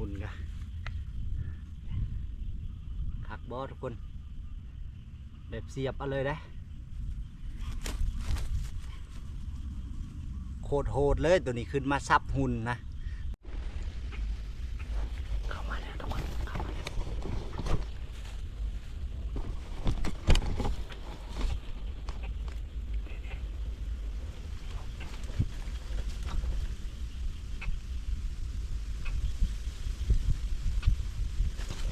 หุ่นกะคักบอทุกคน แบบเสียบเอาเลยได้โคตรโหดเลยตัวนี้ขึ้นมาซับหุ่นนะ เข้ามาแล้วทุกคนเข้ามาแล้ว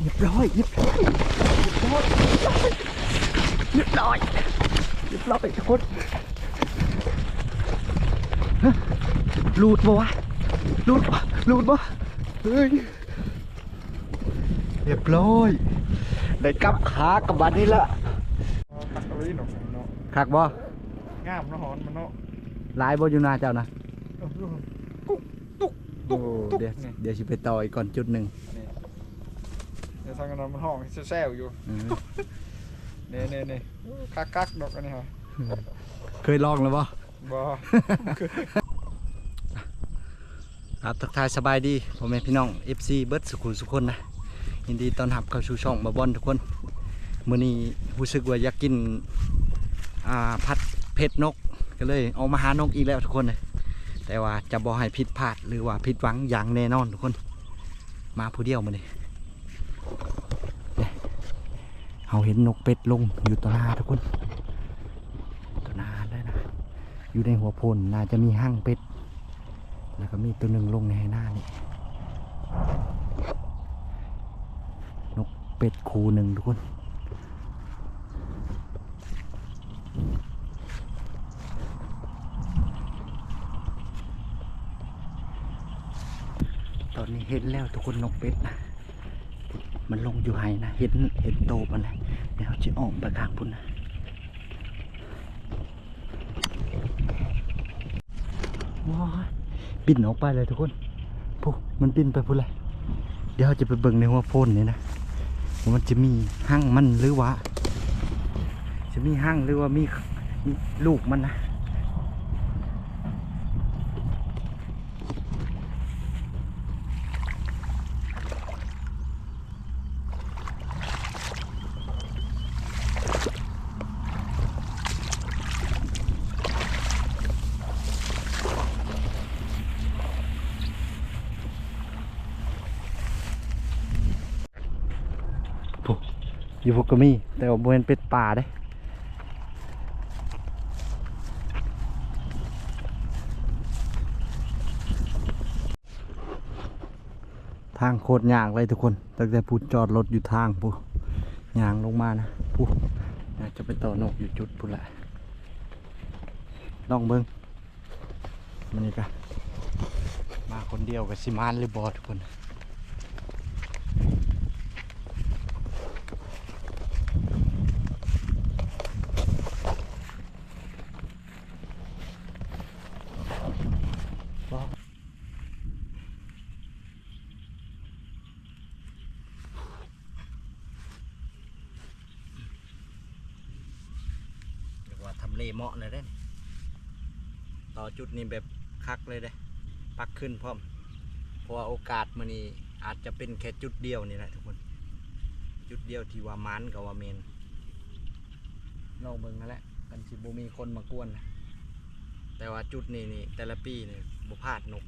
เรียบร้อยเรียบร้อยเรียบร้อยเรียบร้อยเรียบร้อยทุกคนฮะ รูดบ่วะรูดบ่รูดบ่เฮ้ยเรียบร้อย ได้กลับขากลับบ้านนี่ละตักเอาไว้หนอกเนาะคักบ่งามเนาะหอนมันเนาะหลายบ่อยู่นาเจ้านะเออกุ๊กตุ๊กโอ้เดี๋ยวเดี๋ยวสิไปต่ออีกก่อนจุดหนึ่งนี่เดี๋ยวทางนั้นมันห้องแซ่ๆอยู่อืมเน่เน่เน่คักคักๆดอกอันนี้ฮะเคยลองแล้วบ่ บ่ ครับทักทายสบายดีพ่อแม่พี่น้อง FC เบิร์ดสุขุสุขคนนะยินดีต้อนรับเข้าสู่ช่องบาบอนทุกคนมื้อนี้รู้สึกว่าอยากกินอ่าผัดเผ็ดนกก็เลยเอามาหานกอีกแล้วทุกคนเลยแต่ว่าจะบ่ให้ผิดพลาดหรือว่าผิดหวังอย่างแน่นอนทุกคน มาผู้เดียวมื้อนี้เนี่ยเฮาเห็นนกเป็ดลงอยู่ต่อหน้าทุกคนต่อหน้าได้นะอยู่ในหัวโพนน่าจะมีห้างเป็ด แล้วก็มีตัวหนึ่งลงในหน้านี่นกเป็ดคูหนึ่งทุกคนตอนนี้เห็นแล้วทุกคนนกเป็ดนะมันลงอยู่ไห้นะเห็นเห็นโตมันเลยเดี๋ยวจะออกไปกลางพุ่นนะว้า ปิ้นออกไปเลยทุกคนปุ๊มันปิ้นไปพุ่นเลยเดี๋ยวจะไปเบิ่งในหัวโพนนี่นะว่ามันจะมีห้างมันหรือวะจะมีห้างหรือว่ามีมีลูกมันนะ อยู่พวกก็มี แต่ว่าบริเวณเป็ดป่าเด้ทางโคตรยากเลยทุกคนตั้งแต่พูดจอดรถอยู่ทางปูยางลงมานะปูน่าจะไปต่อนกอยู่จุดปูแหละลองเบิ้งมันนี่กะมาคนเดียวกับสิมานหรือบอทุกคน ทำเลเหมาะเลยได้ ต่อจุดนี้แบบคักเลยได้ ปักขึ้นพร้อม เพราะว่าโอกาสมันนี้อาจจะเป็นแค่จุดเดียวนี่แหละทุกคน จุดเดียวที่ว่ามันกับว่าเมนลองเบิ่งนั่นแหละกันสิบ่มีคนมากวนนะแต่ว่าจุดนี้นี่แต่ละปีนี่บ่พลาดนก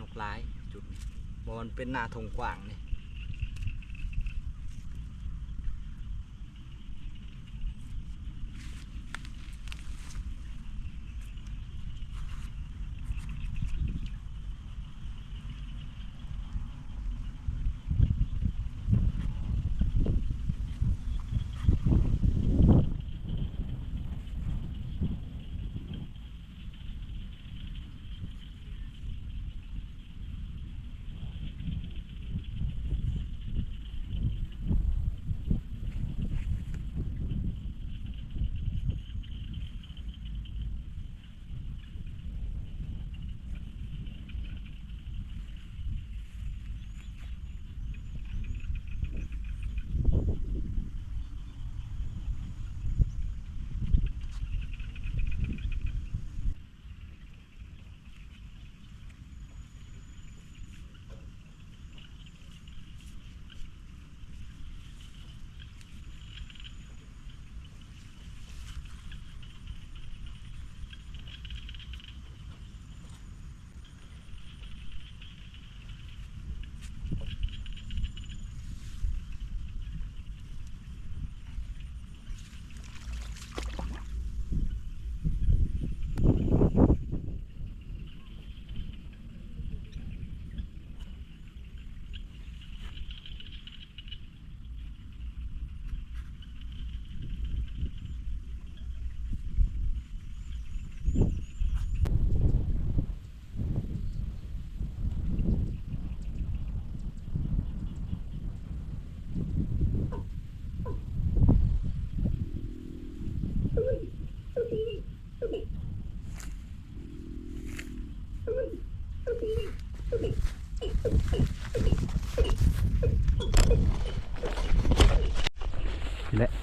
นกหลายจุดนี้บ่มันเป็นหน้าทงกว้างนี่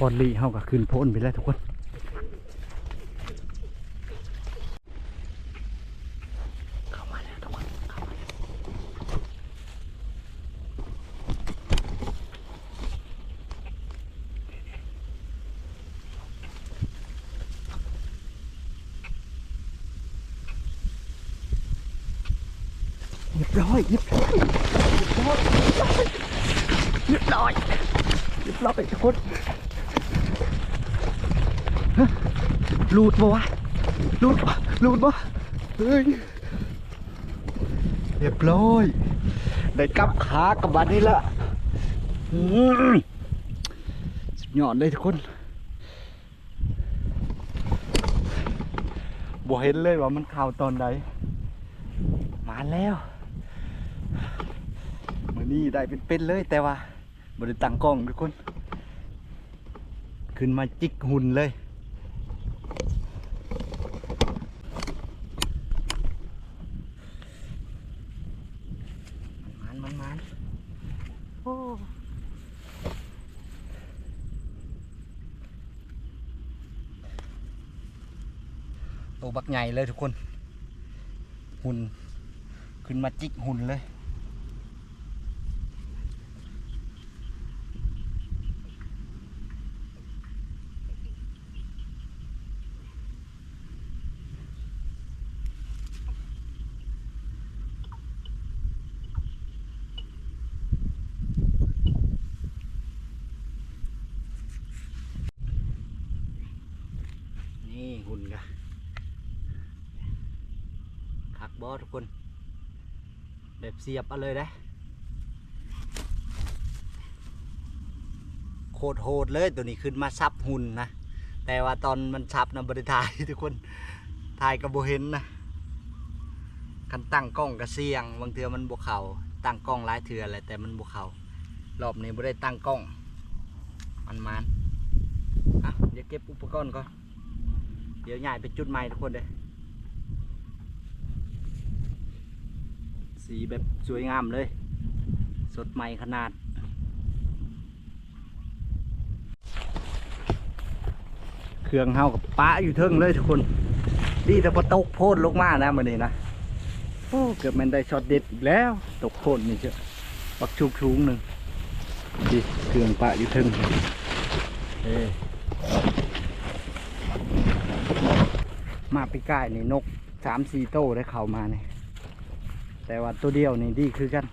ออนลีเฮาก็ขึ้นพ้นไปแล้วทุกคนเรียบร้อยเรียบร้อยเรียบร้อยเรียบร้อยเรียบร้อยทุกคนฮะ รูดปะวะรูดปะรูดปะเฮ้ยเรียบร้อยได้กลับขากับบันนี้ละสุดยอดเลยทุกคนบ่เห็นเลยว่ามันข้าวตอนใดมาแล้วมือนี้ได้เป็นๆเลยแต่ว่าบริตั้งกล้องทุกคน ขึ้นมาจิกหุ่นเลย มันมันมันโอ้ตัวบัก ใหญ่เลยทุกคน หุ่น ขึ้นมาจิกหุ่นเลย นี่หุ่นกะคัก บอทุกคน แบบเสียบเอาเลยได้โคตรโหดเลยตัวนี้ขึ้นมาซับหุ่นนะ แต่ว่าตอนมันซับนะบริทายทุกคนถ่ายกับโบเห็นนะคันตั้งกล้องกระเสียงบางเทือมันบวเขาตั้งกล้องหลายเทืออะไรแต่มันบวเขารอบนี้บ่ได้ตั้งกล้อง มันมันอะเดี๋ยวเก็บอุปกรณ์ก่อน เดี๋ยวใหญ่ไปจุดใหม่ทุกคนเลย สีแบบสวยงามเลย สดใหม่ขนาด เครื่องเฮากับป้าอยู่เทิงเลยทุกคน ดีแต่พอตกโพดลงมานะมันนี่นะโอ้เกือบแมันได้ช็อตเด็ดอีกแล้ว ตกโพดนี่เจ้าปักชุกชุงหนึ่งดีเครื่องป้าอยู่เทิงเอ้มาปีกายนี่นกสามสี่โตวได้เข้ามาเนี่ย แต่ว่าตัวเดียวนี่ดีคือกัน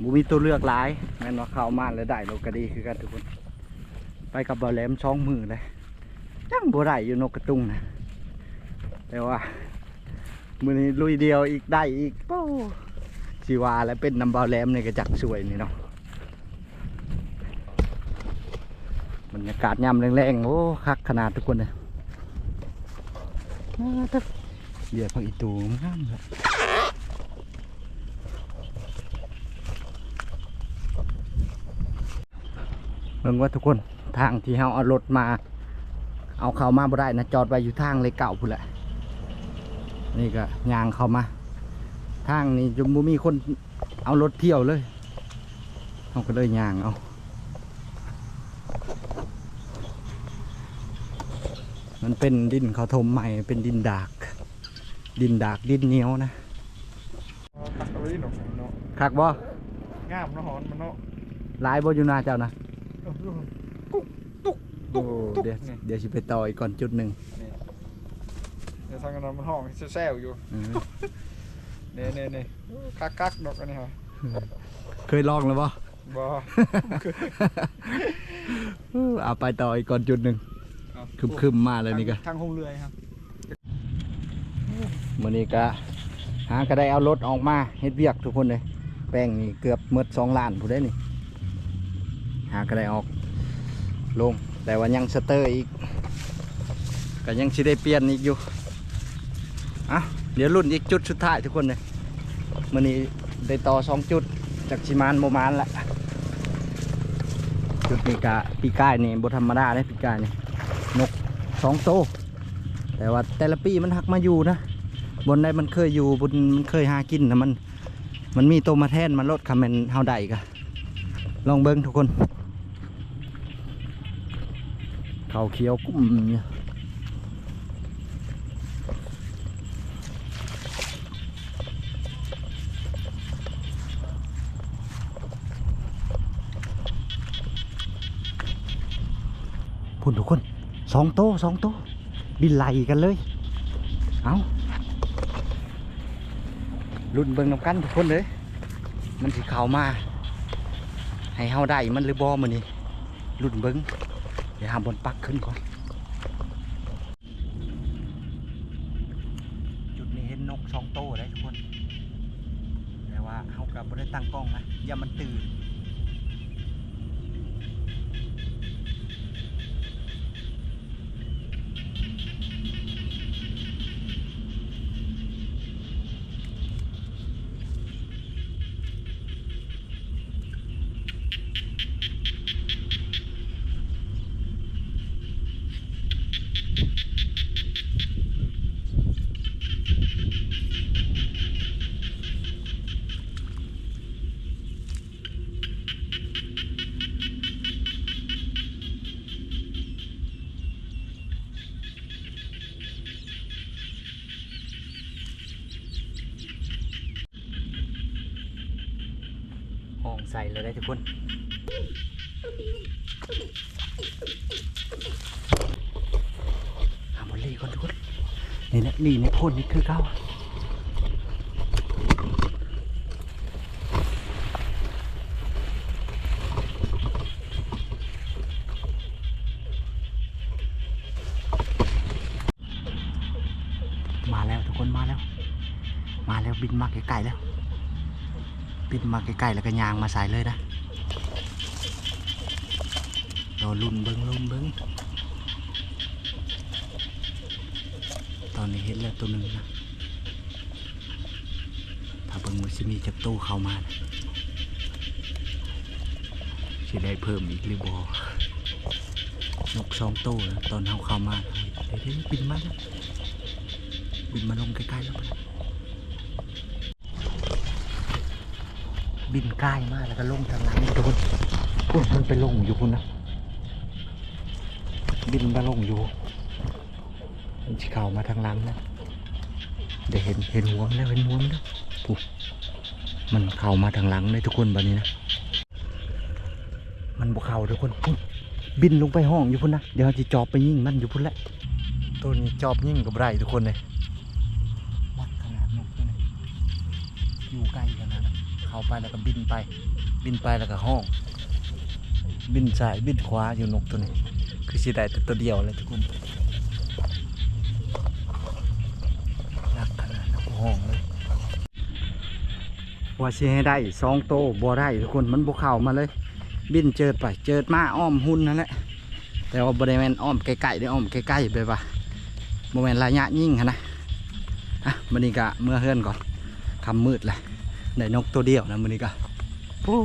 บูมีตัวเลือกหลายแม่นว่าเข้ามาแล้วได้เราก็ดีคือกันทุกคน ไปกับบอแหลมช่องมือเลยยังบัได้อยู่นกกระตุงนะแต่ว่ามือนี้ลุยเดียวอีกได้อีกโอ้ชีวาแล้วเป็นนำบอแหลมในกระจักสวยนี่เนาะบรรยากาศยามแรงๆโอ้คักขนาดทุกคนเลยอ่าแต่เดี๋ยวพักอีตูงามเลย เบิ่งว่าทุกคนทางที่เฮาเอารถมา เอาเข้ามาบ่ได้นะจอดไว้อยู่ทางเลยเก่าพุ่นแหละนี่ก็ยางเข้ามา ทางนี้จมบ่มีคนเอารถเที่ยวเลยเขาก็เลยยางเอามันเป็นดินเขาถมใหม่เป็นดินดาก ดินดากดินเหนียวนะอ๋อคักเอาไว้หนกเนาะคักบ่งามเนาะหอนมันเนาะหลายบ่อยู่นาเจ้านะ เออดูกุ๊กตุ๊กโอ้เดี๋ยวนี่ เดี๋ยวสิไปต่ออีกก่อนจุดหนึ่งเดี๋ยวทางนั้นมันห้องแซ่วๆอยู่เออเน่เน่เน่คักคักๆดอกอันนี้ฮะเคยลองแล้วบ่บ่ เอาไปต่ออีกก่อนจุดหนึ่งคึมคึมๆมาเลยนี่ก็ทางห้องเรือยครับมื่อนี้ก็หาก็ได้เอารถออกมาเฮ็ดเวียกทุกคนเลยแป้งนี่เกือบหมดสองล้านผู้ได้นี่ หาก็ได้ออกลงแต่ว่ายังสเตอร์อีกก็ยังสิได้เปลี่ยนอีกอยู่อะเดี๋ยวรุ่นอีกจุดสุดท้ายทุกคนเลยมือนี้ได้ต่อสองจุดจากชิมานโมมานแหละจุดนี้กะปีกายนี่บธรรมดาเลยปีกายนี่นกสองโตวแต่ว่าแต่ละปีมันหักมาอยู่นะบนใดมันเคยอยู่บนมันเคยหากินนะมันมันมีตัวมาแทนมันลดคำเป็นเฮาได้กะลองเบิ้งทุกคน เขาเขียวกุ้มเนี่ยพุ่นทุกคนสองโตะสองโตะบินไหลกันเลย เอารุ่นเบิ่งนำกันทุกคนเลย มันสิเข้ามา ให้เฮาได้มันหรือบอมันนี่รุ่นเบิ้ง เดี๋ยวหาบนปักขึ้นก่อน คนหาบอลลี่ก่อนทุกคนนี่นะนี่ในโพนนี่คือเก้ามาแล้วทุกคนมาแล้ว มาแล้วบินมาไกลๆแล้ว บินมาใกล้ๆแล้วก็ยางมาใส่เลยนะร อลุ่นเบิ้งลุ่นเบิ้งตอนนี้เห็นแล้วตัวหนึ่งนะถ้าเบิ้งมันจะมีจักตู้เข้ามานะสิได้เพิ่มอีกหรือบอนกสองตู้นะตอนเขาเข้ามาเดี๋ยวบินมาแล้วบินมาลงใกล้ๆแล้วนะบินใกล้มากแล้วก็ลงทางหลังทุกคนโอ้ยมันไปลงอยู่คุณนะ บินมาลงอยู่มันจะเข้ามาทางหลังนะเดี๋ยวเห็นเห็นหัวแล้วเห็นหัวมันแล้วปุ๊บมันเข้ามาทางหลังเลยทุกคนแบบนี้นะมันบุกเข้าทุกคนปุ๊บบินลงไปห้องอยู่พุ่นนะเดี๋ยวจะจอบไปยิ่งมันอยู่พุ่นแหละตัวนี้จอบยิ่งกับไรทุกคนเลยวัดขนาดนกตัวนี้อยู่ใกล้ขนนั้นเข้าไปแล้วก็บินไป บินไปแล้วก็ห้อง บินซ้ายบินขวาอยู่นกตัวนี้ คือสิได้แต่ตัวเดียวเลยทุกคนรักขนาดนั้นห้องเลยว่าสิให้ได้สองโตบ่ได้ทุกคนมันบ่เข้ามาเลย บินเจิดไปเจิดมาอ้อมหุ่นนั่นแหละแต่ว่าบริเวณอ้อมใกลๆได้อ้อมใกล้ๆไปว่าบริเวณระยะยิ่งนะอะมันนี้ก็เมื่อเฮือนก่อนคำมืดเลยได้นกตัวเดียวนะมือนี้ก็โอ้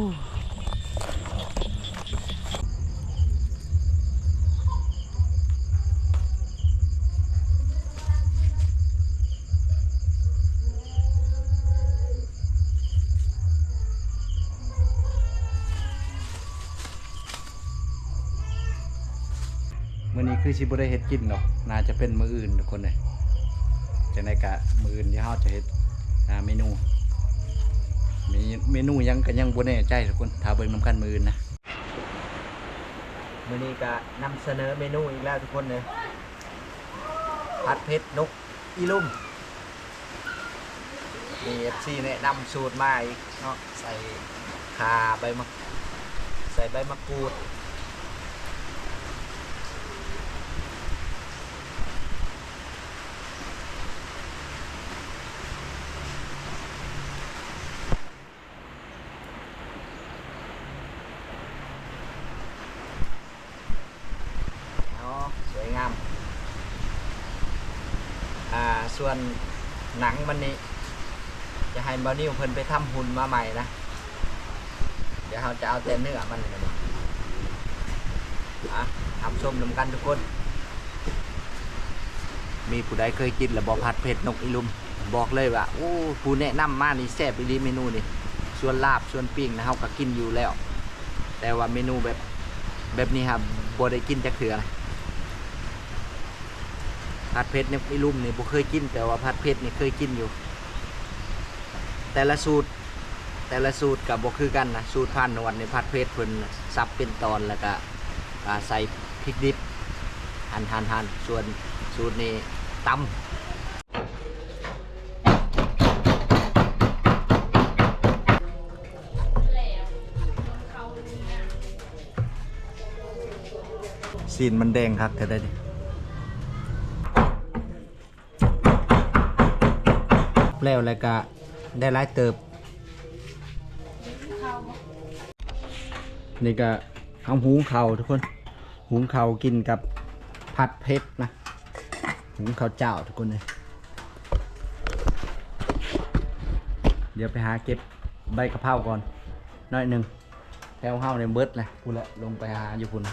คือชิบุได้เห็ดกินเนาะน่าจะเป็นมืออื่นทุกคนเลยจะในกะมืออื่นที่เขาจะเห็ดอ่าเมนู มีเมนูยังกันยังบ่แน่ใจทุกคนถ้าเบิ่งนำกันมืออื่นนะมื้อนี้ก็นำเสนอเมนูอีกแล้วทุกคนเลยผัดเผ็ดนกอีลุ่มมี FC แนะนำสูตรมาอีกเนาะใส่ขาใบมะใส่ใบมะกรูด เนาะสวยงาม อ่า ส่วนหนังมันนี้จะให้บานิวเพิ่นไปทำหุ่นมาใหม่นะ เดี๋ยวเราจะเอาแต่เนื้อมันนี่อะทำส้มนำกันทุกคน มีผู้ใดเคยกินแล้วบอกผัดเผ็ดนกอีลุม บอกเลยว่าโอ้ผู้แนะนำมานี่แซ่บอีลีเมนูนี่ส่วนลาบส่วนปิ้งนะเฮาก็กินอยู่แล้ว แต่ว่าเมนูแบบแบบนี้ครับบ่ได้กินจักเถื่อ ผัดเผ็ดเนี่ยไม่รุ่มนี่บ่เคยกิน แต่ว่าผัดเผ็ดนี่เคยกินอยู่ แต่ละสูตรแต่ละสูตรกับบ่คือกันนะสูตรพันนวดในผัดเผ็ดเพิ่นสับเป็นตอนแล้วก็ใส่พริกดิบหั่นหั่นหั่นส่วนสูตรนี้ตำซีนมันแดงครับเธอได้ดิ แล้วแล้วก็ได้หลายเติบ นี่ก็เอาหุงเข่าวทุกคนหุงเข่าวกินกับผัดเผ็ดนะหุงข้าวเจ้าทุกคนเลยเดี๋ยวไปหาเก็บใบกะเพราก่อนน้อยหนึ่งแถวเฮาในเบิดเลยพูดละลงไปหาอยู่พุ่น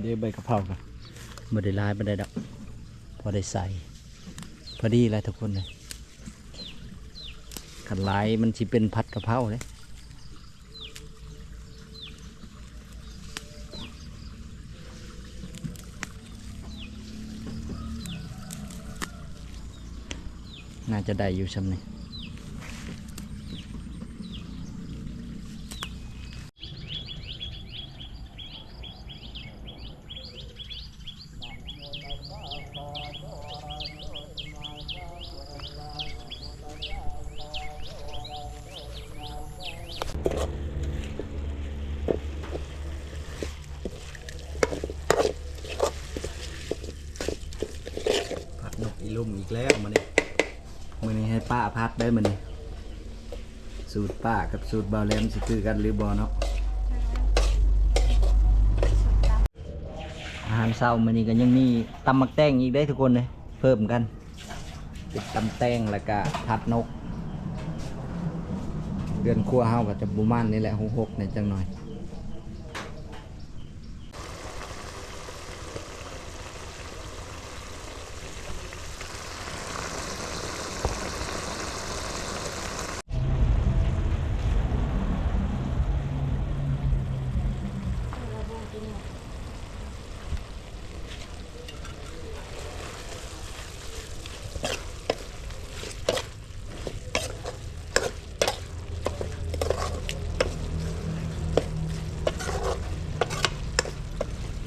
เดี๋ยวใบกะเพรากันไม่ได้ลายไม่ได้ดอก อได้ใส่ พอดีเลยทุกคนเลยขันหลายมันจะเป็นพัดกระเพราเลยน่าจะได้อยู่ชำนี่ผัดนกอีลุ่มอีกแล้วมันนี่มือนี้ให้ป้าพัดได้มันนี่สูตรป้ากับ สูตรบาวแหลมสิคือกันหรือบอเนาะอาหารเช้ามันนี่ก็ยังมีตำมักแตงอีกได้ทุกคนเลยเพิ่มกันติดตำแตงแล้วก็ผัดนก เดือนครัวเฮาก็จะบุมานนี่แหละหกหกในจังหน่อย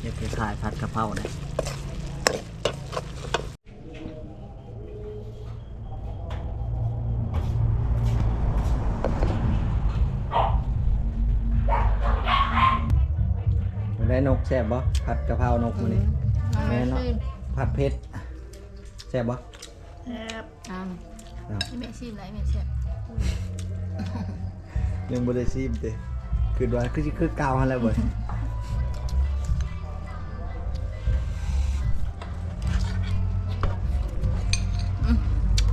เรียกคล้ายๆผัดกะเพราเนี่ย ได้นกแซ่บบ่ผัดกะเพรานกมันนี่แม่นเนาะผัดเผ็ดแซ่บบ่แซ่บอ่าอ้าวแม่ชิมไรแม่แซ่บยังบ่ได้ซีมเด้คือว่าคือสิคือเก่าหั่นแหล้วเบ่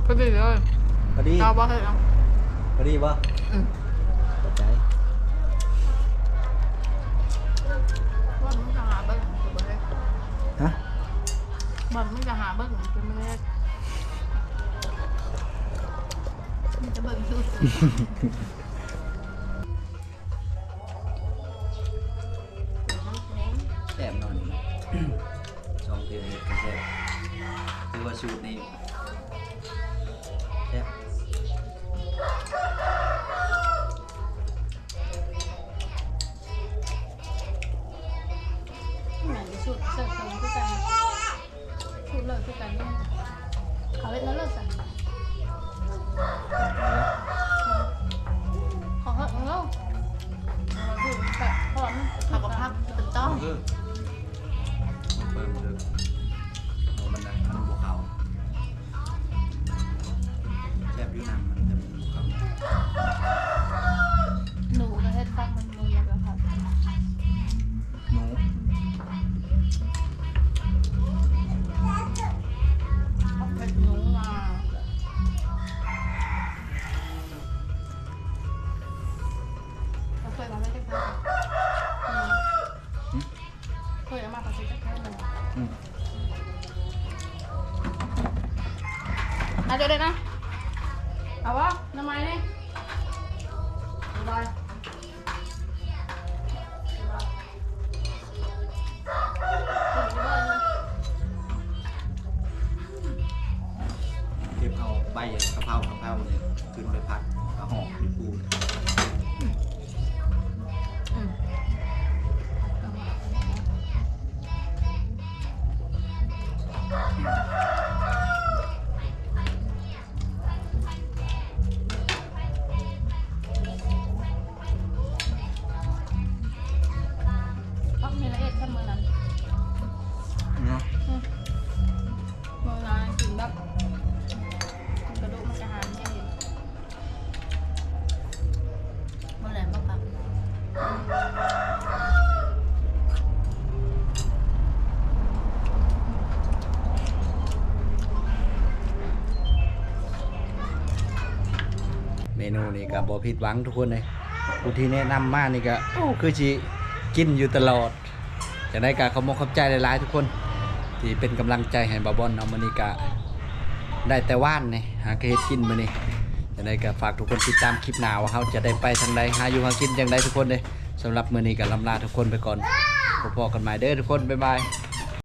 พอดีเลยพอดีเราบ่เคยเอาพอดีบ่ บ่มึงจะหาเบิ้งคือบ่ได้มึงจะเบิ้งชุด เอะเนี่ยบายเก็บเอาใบกะเพรากะเพราเนี่ยขึ้นไปพักกระหอกเป็นปู ก็บ่ผิดหวังทุกคนเลยผู้ที่แนะนำมานี่ก็โอ้คือสิกินอยู่ตลอดจะได้ก็ขอบคุณขอบใจหลายๆทุกคน ที่เป็นกำลังใจให้บาบอนเอามื้อนี้ก็ได้แต่ว่านนี่หาก็เฮ็ดกินมื้อนี้จะได้ก็ฝากทุกคนติดตามคลิปหน้าว่าเขาจะได้ไปทางใดหาอยู่หากินจังไดทุกคนเลยสำหรับมื้อนี้ก็ลำลาทุกคนไปก่อนพบกันใหม่เด้อทุกคนบ๊ายบาย